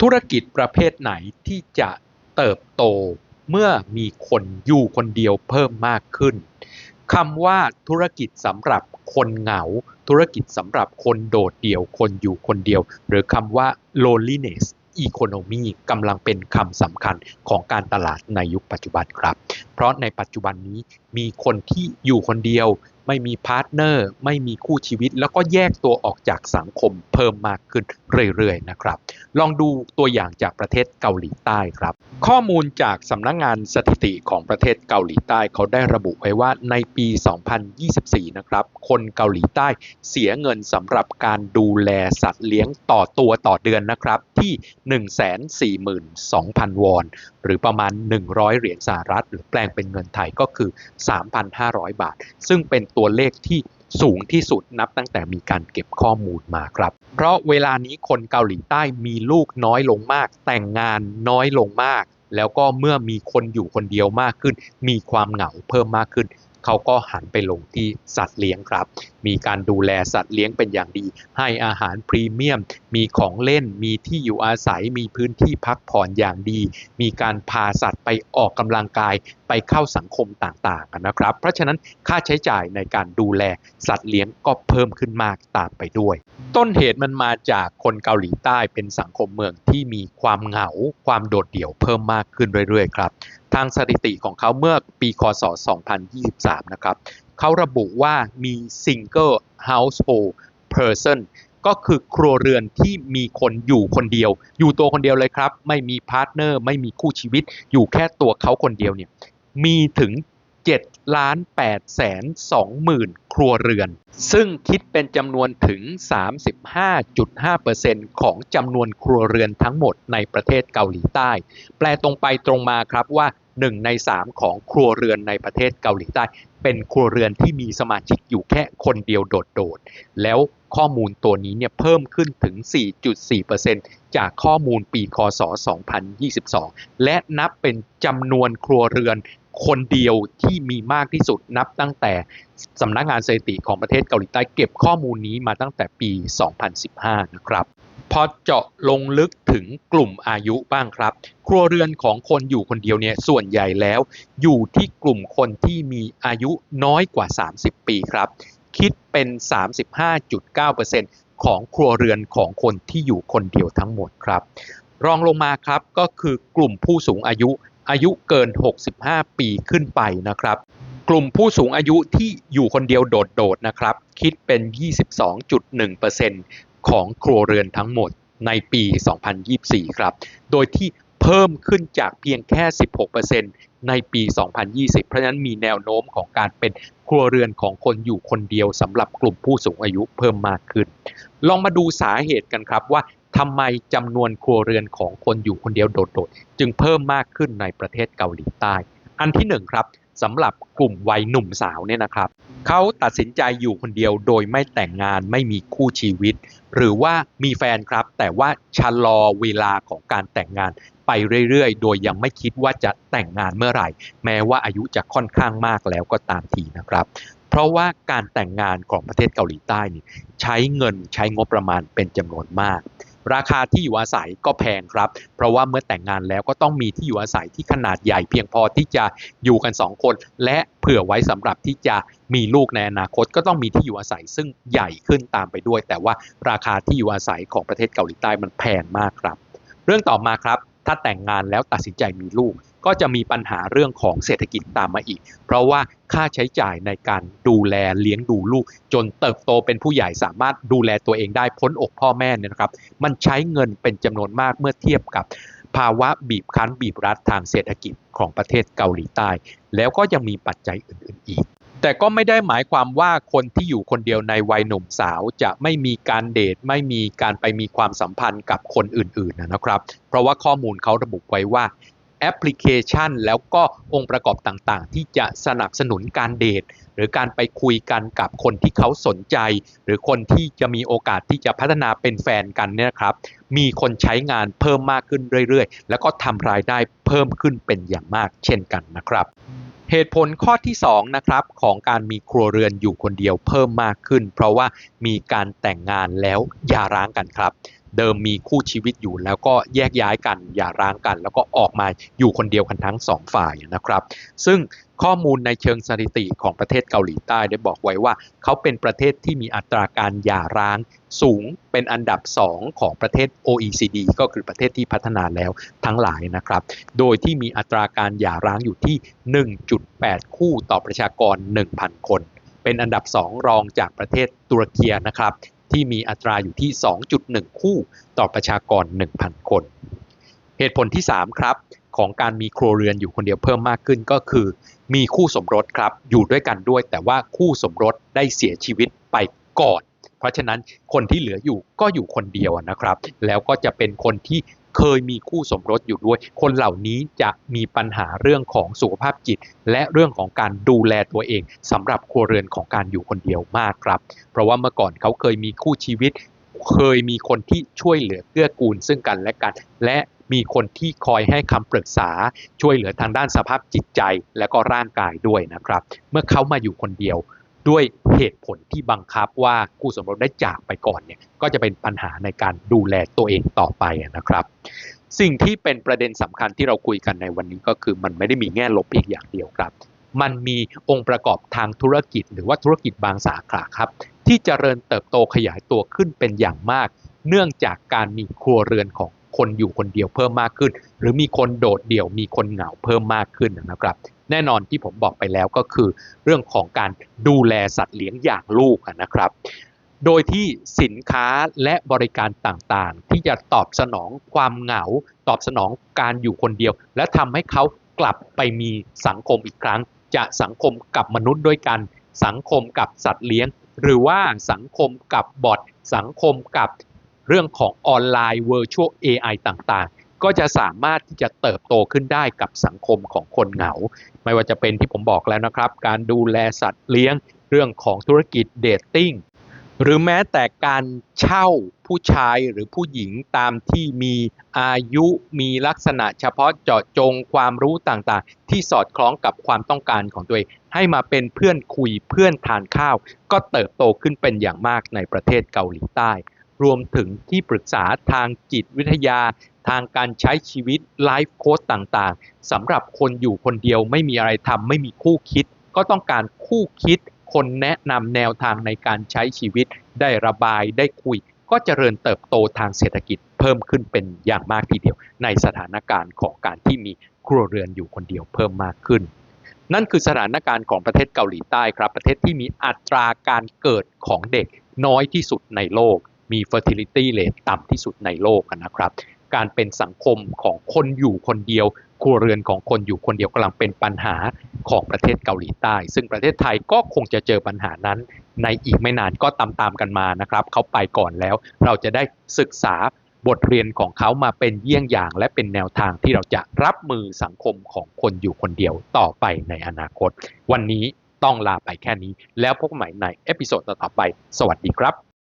ธุรกิจประเภทไหนที่จะเติบโตเมื่อมีคนอยู่คนเดียวเพิ่มมากขึ้นคำว่าธุรกิจสำหรับคนเหงา ธุรกิจสำหรับคนโดดเดี่ยวคนอยู่คนเดียว หรือคำว่า loneliness economy กำลังเป็นคำสำคัญของการตลาดในยุคปัจจุบันครับ เพราะในปัจจุบันนี้มีคนที่อยู่คนเดียว ไม่มีพาร์ทเนอร์ ไม่มีคู่ชีวิต แล้วก็แยกตัวออกจากสังคมเพิ่มมากขึ้นเรื่อยๆนะครับ ลองดูตัวอย่างจากประเทศเกาหลีใต้ครับ ข้อมูลจากสำนักงงานสถิติของประเทศเกาหลีใต้เขาได้ระบุไว้ว่าในปี 2024 นะครับ คนเกาหลีใต้เสียเงินสำหรับการดูแลสัตว์เลี้ยงต่อตัวต่อเดือนนะครับที่ 142,000 วอน หรือประมาณ 100 เหรียญสหรัฐ หรือแปลงเป็นเงินไทยก็คือ 3,500 บาท ซึ่งเป็นตัวเลขที่สูงที่สุดนับตั้งแต่มีการเก็บข้อมูลมาครับ เพราะเวลานี้คนเกาหลีใต้มีลูกน้อยลงมาก แต่งงานน้อยลงมาก แล้วก็เมื่อมีคนอยู่คนเดียวมากขึ้น มีความเหงาเพิ่มมากขึ้น เขาก็หันไปลงที่สัตว์เลี้ยงครับ มีการดูแลสัตว์เลี้ยงเป็นอย่างดี ให้อาหารพรีเมียม มีของเล่น มีที่อยู่อาศัย มีพื้นที่พักผ่อนอย่างดี มีการพาสัตว์ไปออกกำลังกาย ไปเข้าสังคมต่างๆนะครับ เพราะฉะนั้นค่าใช้จ่ายในการดูแลสัตว์เลี้ยงก็เพิ่มขึ้นมากตามไปด้วย ต้นเหตุมันมาจากคนเกาหลีใต้เป็นสังคมเมืองที่มีความเหงา ความโดดเดี่ยวเพิ่มมากขึ้นเรื่อยๆครับทางสถิติของเขาเมื่อปีคศ 2023 นะครับเขาระบุว่ามี single household person ก็คือครัวเรือนที่มีคนอยู่คนเดียว อยู่ตัวคนเดียวเลยครับ ไม่มีพาร์ทเนอร์ ไม่มีคู่ชีวิต อยู่แค่ตัวเขาคนเดียวเนี่ย มีถึง 7ล้าน8แสน2หมื่นครัวเรือน ซึ่งคิดเป็นจำนวนถึง 35.5%ของจำนวนครัวเรือนทั้งหมดในประเทศเกาหลีใต้ แปลตรงไปตรงมาครับว่า 1 ใน 3 ของครัวเรือนในประเทศเกาหลีใต้ เป็นครัวเรือนที่มีสมาชิกอยู่แค่คนเดียวโดดๆ แล้วข้อมูลตัวนี้เนี่ยเพิ่มขึ้นถึง 4.4%จากข้อมูลปี คศ 2022 และนับเป็นจำนวนครัวเรือน คนเดียวที่มีมากที่สุดนับตั้งแต่สำนักงานสถิติของประเทศเกาหลีใต้เก็บข้อมูลนี้มาตั้งแต่ปี 2015 นะครับพอเจาะลงลึกถึงกลุ่มอายุบ้างครับ ครัวเรือนของคนอยู่คนเดียวเนี่ยส่วนใหญ่แล้ว อยู่ที่กลุ่มคนที่มีอายุน้อยกว่า 30 ปีครับ คิดเป็น 35.9%ของครัวเรือนของคนที่อยู่คนเดียวทั้งหมดครับ รองลงมาครับก็คือกลุ่มผู้สูงอายุ อายุเกิน 65 ปีขึ้นไปนะครับ กลุ่มผู้สูงอายุที่อยู่คนเดียวโดดๆนะครับ คิดเป็น 22.1%ของครัวเรือนทั้งหมดในปี 2024 ครับ โดยที่เพิ่มขึ้นจากเพียงแค่ 16%ในปี 2020 เพราะฉะนั้นมีแนวโน้มของการเป็นครัวเรือนของคนอยู่คนเดียวสำหรับกลุ่มผู้สูงอายุเพิ่มมากขึ้น ลองมาดูสาเหตุกันครับว่า ทำไมจำนวนครัวเรือนของคนอยู่คนเดียวโดดๆ จึงเพิ่มมากขึ้นในประเทศเกาหลีใต้ อันที่หนึ่งครับสำหรับกลุ่มวัยหนุ่มสาวเนี่ยนะครับเขาตัดสินใจอยู่คนเดียวโดยไม่แต่งงานไม่มีคู่ชีวิต หรือว่ามีแฟนครับ แต่ว่าชะลอเวลาของการแต่งงานไปเรื่อยๆ โดยยังไม่คิดว่าจะแต่งงานเมื่อไหร่ แม้ว่าอายุจะค่อนข้างมากแล้วก็ตามทีนะครับ เพราะว่าการแต่งงานของประเทศเกาหลีใต้นี่ใช้เงินใช้งบประมาณเป็นจำนวนมาก ราคาที่อยู่อาศัยก็แพงครับ เพราะว่าเมื่อแต่งงานแล้วก็ต้องมีที่อยู่อาศัยที่ขนาดใหญ่เพียงพอที่จะอยู่กัน 2 คน และเผื่อไว้สำหรับที่จะมีลูกในอนาคตก็ต้องมีที่อยู่อาศัยซึ่งใหญ่ขึ้นตามไปด้วย แต่ว่าราคาที่อยู่อาศัยของประเทศเกาหลีใต้มันแพงมากครับ เรื่องต่อมาครับ ถ้าแต่งงานแล้วตัดสินใจมีลูก ก็จะมีปัญหาเรื่องของเศรษฐกิจตามมาอีก เพราะว่าค่าใช้จ่ายในการดูแลเลี้ยงดูลูก จนเติบโตเป็นผู้ใหญ่สามารถดูแลตัวเองได้พ้นอกพ่อแม่เนี่ยนะครับ มันใช้เงินเป็นจำนวนมากเมื่อเทียบกับภาวะบีบคั้นบีบรัดทางเศรษฐกิจของประเทศเกาหลีใต้ แล้วก็ยังมีปัจจัยอื่น ๆ อีก แต่ก็ไม่ได้หมายความว่าคนที่อยู่คนเดียวในวัยหนุ่มสาวจะไม่มีการเดทไม่มีการไปมีความสัมพันธ์กับคนอื่น ๆ นะครับ เพราะว่าข้อมูลเขาระบุไว้ว่า แอปพลิเคชัน แล้วก็องค์ประกอบต่างๆ ที่จะสนับสนุนการเดท หรือการไปคุยกันกับคนที่เขาสนใจ หรือคนที่จะมีโอกาสที่จะพัฒนาเป็นแฟนกันเนี่ยครับมีคนใช้งานเพิ่มมากขึ้นเรื่อยๆ แล้วก็ทำรายได้เพิ่มขึ้นเป็นอย่างมากเช่นกันนะครับเหตุผลข้อที่2นะครับของการมีครัวเรือนอยู่คนเดียวเพิ่มมากขึ้น เพราะว่ามีการแต่งงานแล้วหย่าร้างกันครับ เดิมมีคู่ชีวิตอยู่ แล้วก็แยกย้ายกันอย่าร้างกัน แล้วก็ออกมาอยู่คนเดียวกันทั้งสองฝ่ายนะครับ ซึ่งข้อมูลในเชิงสถิติของประเทศเกาหลีใต้ได้บอกไว้ว่า เขาเป็นประเทศที่มีอัตราการหย่าร้างสูงเป็นอันดับ 2 ของประเทศ OECD ก็คือประเทศที่พัฒนาแล้วทั้งหลายนะครับ โดยที่มีอัตราการหย่าร้างอยู่ที่ 1.8 คู่ต่อประชากร 1,000 คน เป็นอันดับ 2 รองจากประเทศตุรกีนะครับ ที่มีอัตราอยู่ที่ 2.1 คู่ต่อประชากร 1,000 คน เหตุผลที่ 3 ครับ ของการมีครัวเรือนอยู่คนเดียวเพิ่มมากขึ้นก็คือ มีคู่สมรสครับอยู่ด้วยกันด้วย แต่ว่าคู่สมรสได้เสียชีวิตไปก่อน เพราะฉะนั้นคนที่เหลืออยู่ก็อยู่คนเดียวนะครับ แล้วก็จะเป็นคนที่ เคยมีคู่สมรสอยู่ด้วย คนเหล่านี้จะมีปัญหาเรื่องของสุขภาพจิต และเรื่องของการดูแลตัวเองสำหรับครัวเรือนของการอยู่คนเดียวมากครับ เพราะว่าเมื่อก่อนเขาเคยมีคู่ชีวิต เคยมีคนที่ช่วยเหลือเกื้อกูลซึ่งกันและกัน และมีคนที่คอยให้คำปรึกษาช่วยเหลือทางด้านสภาพจิตใจและก็ร่างกายด้วยนะครับ เมื่อเขามาอยู่คนเดียว ด้วยเหตุผลที่บังคับว่าคู่สมรสได้จากไปก่อนเนี่ยก็จะเป็นปัญหาในการดูแลตัวเองต่อไปนะครับ สิ่งที่เป็นประเด็นสำคัญที่เราคุยกันในวันนี้ก็คือมันไม่ได้มีแง่ลบเพียงอย่างเดียวครับ มันมีองค์ประกอบทางธุรกิจ หรือว่าธุรกิจบางสาขาครับ ที่เจริญเติบโตขยายตัวขึ้นเป็นอย่างมาก เนื่องจากการมีครัวเรือนของคนอยู่คนเดียวเพิ่มมากขึ้น หรือมีคนโดดเดี่ยวมีคนเหงาเพิ่มมากขึ้นนะครับ แน่นอนที่ผมบอกไปแล้วก็คือ เรื่องของการดูแลสัตว์เลี้ยงอย่างลูกนะครับ โดยที่สินค้าและบริการต่างๆ ที่จะตอบสนองความเหงา ตอบสนองการอยู่คนเดียว และทำให้เขากลับไปมีสังคมอีกครั้ง จะสังคมกับมนุษย์ด้วยกัน สังคมกับสัตว์เลี้ยง หรือว่าสังคมกับบอทสังคมกับเรื่องของออนไลน์ Virtual AI ต่างๆ ก็จะสามารถที่จะเติบโตขึ้นได้กับสังคมของคนเหงา ไม่ว่าจะเป็นที่ผมบอกแล้วนะครับ การดูแลสัตว์เลี้ยง เรื่องของธุรกิจเดทติ้งหรือแม้แต่การเช่าผู้ชายหรือผู้หญิงตามที่มีอายุมีลักษณะเฉพาะเจาะจงความรู้ต่างๆ ที่สอดคล้องกับความต้องการของตัวเอง ให้มาเป็นเพื่อนคุยเพื่อนทานข้าว ก็เติบโตขึ้นเป็นอย่างมากในประเทศเกาหลีใต้ รวมถึงที่ปรึกษาทางจิตวิทยา ทางการใช้ชีวิตไลฟ์โค้ดต่างๆสำหรับคนอยู่คนเดียวไม่มีอะไรทำไม่มีคู่คิด ก็ต้องการคู่คิด คนแนะนำแนวทางในการใช้ชีวิต ได้ระบายได้คุย ก็เจริญเติบโตทางเศรษฐกิจเพิ่มขึ้นเป็นอย่างมากทีเดียว ในสถานการณ์ของการที่มีครัวเรือนอยู่คนเดียวเพิ่มมากขึ้น นั่นคือสถานการณ์ของประเทศเกาหลีใต้ครับ ประเทศที่มีอัตราการเกิดของเด็กน้อยที่สุดในโลกมี fertility rate ต่ำที่สุดในโลกนะครับ การเป็นสังคมของคนอยู่คนเดียวครัวเรือนของคนอยู่คนเดียวกำลังเป็นปัญหาของประเทศเกาหลีใต้ ซึ่งประเทศไทยก็คงจะเจอปัญหานั้น ในอีกไม่นานก็ตามๆกันมานะครับเขาไปก่อนแล้ว เราจะได้ศึกษาบทเรียนของเขามาเป็นเยี่ยงอย่าง และเป็นแนวทางที่เราจะรับมือสังคมของคนอยู่คนเดียวต่อไปในอนาคต วันนี้ต้องลาไปแค่นี้ แล้วพบกันใหม่ในเอพิโซดต่อไป สวัสดีครับ